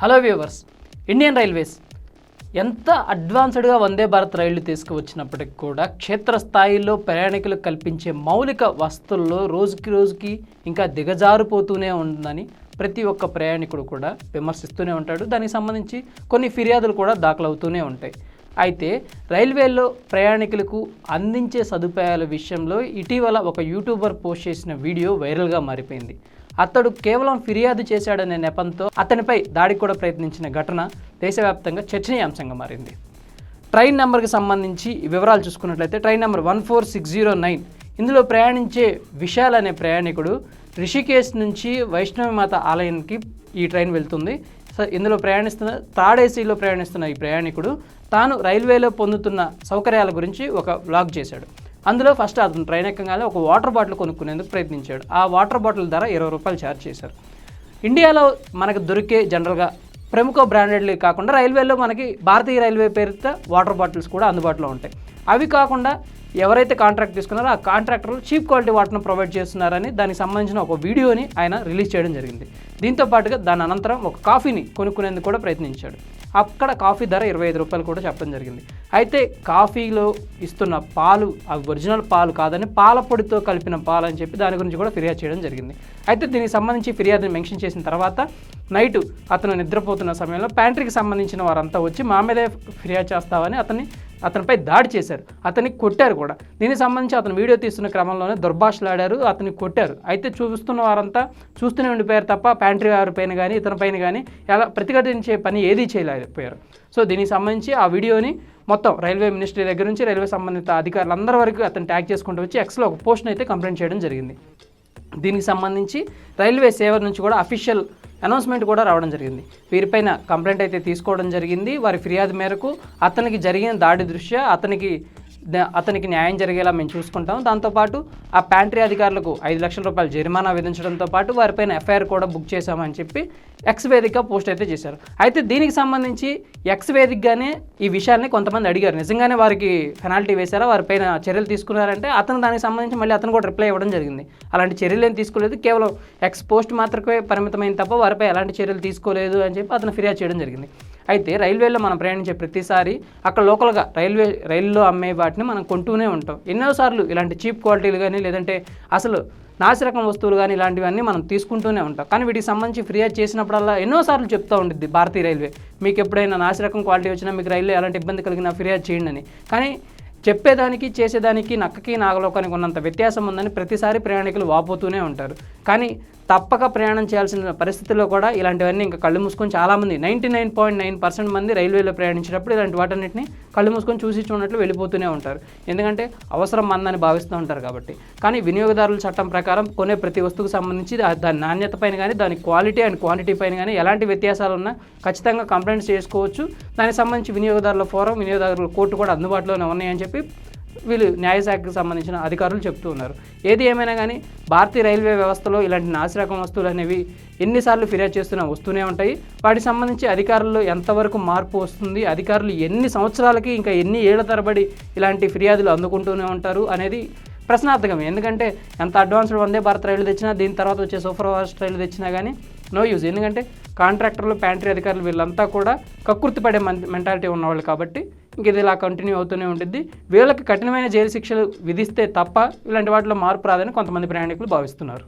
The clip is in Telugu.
హలో వ్యూవర్స్ ఇండియన్ రైల్వేస్ ఎంత అడ్వాన్స్డ్గా వందే భారత్ రైళ్ళు తీసుకువచ్చినప్పటికి కూడా క్షేత్రస్థాయిలో ప్రయాణికులకు కల్పించే మౌలిక వస్తువుల్లో రోజుకి రోజుకి ఇంకా దిగజారిపోతూనే ఉందని ప్రతి ఒక్క ప్రయాణికుడు కూడా విమర్శిస్తూనే ఉంటాడు. దానికి సంబంధించి కొన్ని ఫిర్యాదులు కూడా దాఖలవుతూనే ఉంటాయి. అయితే రైల్వేలో ప్రయాణికులకు అందించే సదుపాయాల విషయంలో ఇటీవల ఒక యూట్యూబర్ పోస్ట్ చేసిన వీడియో వైరల్గా మారిపోయింది. అతడు కేవలం ఫిర్యాదు చేశాడనే నెపంతో అతనిపై దాడికి కూడా ప్రయత్నించిన ఘటన దేశవ్యాప్తంగా చర్చనీయాంశంగా మారింది. ట్రైన్ నెంబర్కి సంబంధించి వివరాలు చూసుకున్నట్లయితే train number one four six zero nine. ఇందులో ప్రయాణించే విశాల్ అనే ప్రయాణికుడు రిషికేశ్ నుంచి వైష్ణవి మాత ఆలయానికి ఈ ట్రైన్ వెళ్తుంది. సో ఇందులో ప్రయాణిస్తున్న థర్డ్ ఏసీలో ప్రయాణిస్తున్న ఈ ప్రయాణికుడు తాను రైల్వేలో పొందుతున్న సౌకర్యాల గురించి ఒక వ్లాగ్ చేశాడు. అందులో ఫస్ట్ అతను ట్రైన్ ఎక్కగానే ఒక వాటర్ బాటిల్ కొనుక్కునేందుకు ప్రయత్నించాడు. ఆ వాటర్ బాటిల్ ధర ఇరవై రూపాయలు ఛార్జ్ చేశారు. ఇండియాలో మనకు దొరికే జనరల్గా ప్రముఖ బ్రాండెడ్లు కాకుండా రైల్వేలో మనకి భారతీయ రైల్వే పేరుతో వాటర్ బాటిల్స్ కూడా అందుబాటులో ఉంటాయి. అవి కాకుండా ఎవరైతే కాంట్రాక్ట్ తీసుకున్నారో ఆ కాంట్రాక్టర్లు చీప్ క్వాలిటీ వాటర్ను ప్రొవైడ్ చేస్తున్నారని దానికి సంబంధించిన ఒక వీడియోని ఆయన రిలీజ్ చేయడం జరిగింది. దీంతో పాటుగా దాని అనంతరం ఒక కాఫీని కొనుక్కునేందుకు కూడా ప్రయత్నించాడు. అక్కడ కాఫీ ధర ఇరవై ఐదు రూపాయలు కూడా చెప్పడం జరిగింది. అయితే కాఫీలో ఇస్తున్న పాలు అవి ఒరిజినల్ పాలు కాదని పాల పొడితో కలిపిన పాలు అని చెప్పి దాని గురించి కూడా ఫిర్యాదు చేయడం జరిగింది. అయితే దీనికి సంబంధించి ఫిర్యాదుని మెన్షన్ చేసిన తర్వాత నైట్ అతను నిద్రపోతున్న సమయంలో ప్యాంట్రీకి సంబంధించిన వారంతా వచ్చి మా మీదే ఫిర్యాదు చేస్తావని అతన్ని అతనిపై దాడి చేశారు. అతన్ని కొట్టారు కూడా. దీనికి సంబంధించి అతను వీడియో తీస్తున్న క్రమంలోనే దుర్భాషలాడారు అతన్ని కొట్టారు. అయితే చూస్తున్న వారంతా చూస్తూనే ఉండిపోయారు తప్ప ప్యాంట్రీ వారి పైన కానీ ఇతని పైన కానీ ఎలా ప్రతిఘటించే పని ఏదీ చేయలేకపోయారు. సో దీనికి సంబంధించి ఆ వీడియోని మొత్తం రైల్వే మినిస్ట్రీ దగ్గర నుంచి రైల్వే సంబంధిత అధికారులందరి వరకు అతను ట్యాగ్ చేసుకుంటూ వచ్చి ఎక్స్లో ఒక పోస్ట్ని అయితే కంప్లైంట్ చేయడం జరిగింది. దీనికి సంబంధించి రైల్వే సేవ నుంచి కూడా అఫీషియల్ అనౌన్స్మెంట్ కూడా రావడం జరిగింది. వీరిపైన కంప్లైంట్ అయితే తీసుకోవడం జరిగింది. వారి ఫిర్యాదు మేరకు అతనికి జరిగిన దాడి దృష్ట్యా అతనికి అతనికి న్యాయం జరిగేలా మేము చూసుకుంటాం. దాంతోపాటు ఆ ప్యాంట్రీ అధికారులకు ఐదు లక్షల రూపాయలు జరిమానా విధించడంతో పాటు వారిపైన ఎఫ్ఐఆర్ కూడా బుక్ చేశామని చెప్పి ఎక్స్ వేదిక పోస్ట్ అయితే చేశారు. అయితే దీనికి సంబంధించి ఎక్స్ వేదికగానే ఈ విషయాన్ని కొంతమంది అడిగారు. నిజంగానే వారికి పెనాల్టీ వేశారా? వారిపైన చర్యలు తీసుకున్నారంటే అతను దానికి సంబంధించి మళ్ళీ అతను కూడా రిప్లై ఇవ్వడం జరిగింది. అలాంటి చర్యలు ఏం తీసుకోలేదు. కేవలం ఎక్స్ పోస్ట్ మాత్రమే పరిమితమైన తప్ప వారిపై ఎలాంటి చర్యలు తీసుకోలేదు అని చెప్పి అతను ఫిర్యాదు చేయడం జరిగింది. అయితే రైల్వేలో మనం ప్రయాణించే ప్రతిసారి అక్కడ లోకల్గా రైల్వే రైల్లో అమ్మే వాటిని మనం కొంటూనే ఉంటాం. ఎన్నోసార్లు ఇలాంటి చీప్ క్వాలిటీలు కానీ లేదంటే అసలు నాసిరకం వస్తువులు కానీ ఇలాంటివన్నీ మనం తీసుకుంటూనే ఉంటాం. కానీ వీటికి సంబంధించి ఫిర్యాదు చేసినప్పుడల్లా ఎన్నోసార్లు చెప్తూ ఉండిద్ది భారతీయ రైల్వే. మీకు ఎప్పుడైనా నాసిరకం క్వాలిటీ వచ్చినా మీకు రైల్లో ఎలాంటి ఇబ్బంది కలిగినా ఫిర్యాదు చేయండి అని. కానీ చెప్పేదానికి చేసేదానికి నక్కకి నాగలోకానికి ఉన్నంత వ్యత్యాసం ఉందని ప్రతిసారి ప్రయాణికులు వాపోతూనే ఉంటారు. కానీ తప్పక ప్రయాణం చేయాల్సిన పరిస్థితుల్లో కూడా ఇలాంటివన్నీ ఇంకా కళ్ళు మూసుకొని చాలామంది ninety nine point nine percent మంది రైల్వేలో ప్రయాణించినప్పుడు ఇలాంటి వాటన్నిటిని కళ్ళు మూసుకొని చూసి చూడనట్లు వెళ్ళిపోతూనే ఉంటారు. ఎందుకంటే అవసరం మందని భావిస్తూ ఉంటారు కాబట్టి. కానీ వినియోగదారుల చట్టం ప్రకారం కొనే ప్రతి వస్తువుకు సంబంధించి దాని నాణ్యత పైన కానీ దాని క్వాలిటీ అండ్ క్వాంటిటీ పైన కానీ ఎలాంటి వ్యత్యాసాలు ఉన్నా ఖచ్చితంగా కంప్లైంట్స్ చేసుకోవచ్చు. దానికి సంబంధించి వినియోగదారుల ఫోరం వినియోగదారుల కోర్టు కూడా అందుబాటులోనే ఉన్నాయని చెప్పి వీళ్ళు న్యాయశాఖకు సంబంధించిన అధికారులు చెప్తూ ఉన్నారు. ఏది ఏమైనా కానీ భారతీయ రైల్వే వ్యవస్థలో ఇలాంటి నాసిరకం వస్తువులు అనేవి ఎన్నిసార్లు ఫిర్యాదు చేస్తున్నా వస్తూనే ఉంటాయి. వాటికి సంబంధించి అధికారుల్లో ఎంతవరకు మార్పు వస్తుంది? అధికారులు ఎన్ని సంవత్సరాలకి ఇంకా ఎన్ని ఏళ్ళ తరబడి ఇలాంటి ఫిర్యాదులు అందుకుంటూనే ఉంటారు అనేది ప్రశ్నార్థకం ఎందుకంటే ఎంత అడ్వాన్స్డ్ వందే భారత్ రైలు తెచ్చినా దీని తర్వాత వచ్చే సూపర్ ఫాస్ట్ రైలు తెచ్చినా కానీ నో యూజ్. ఎందుకంటే కాంట్రాక్టర్లు ప్యాంట్రీ అధికారులు వీళ్ళంతా కూడా కక్కుర్తి పడే మెంటాలిటీ ఉన్నవాళ్ళు కాబట్టి ఇది ఇలా కంటిన్యూ అవుతూనే ఉంటుంది వీళ్ళకి కఠినమైన జైలు శిక్షలు విధిస్తే తప్ప ఇలాంటి వాటిలో మార్పు రాదని కొంతమంది ప్రయాణికులు భావిస్తున్నారు.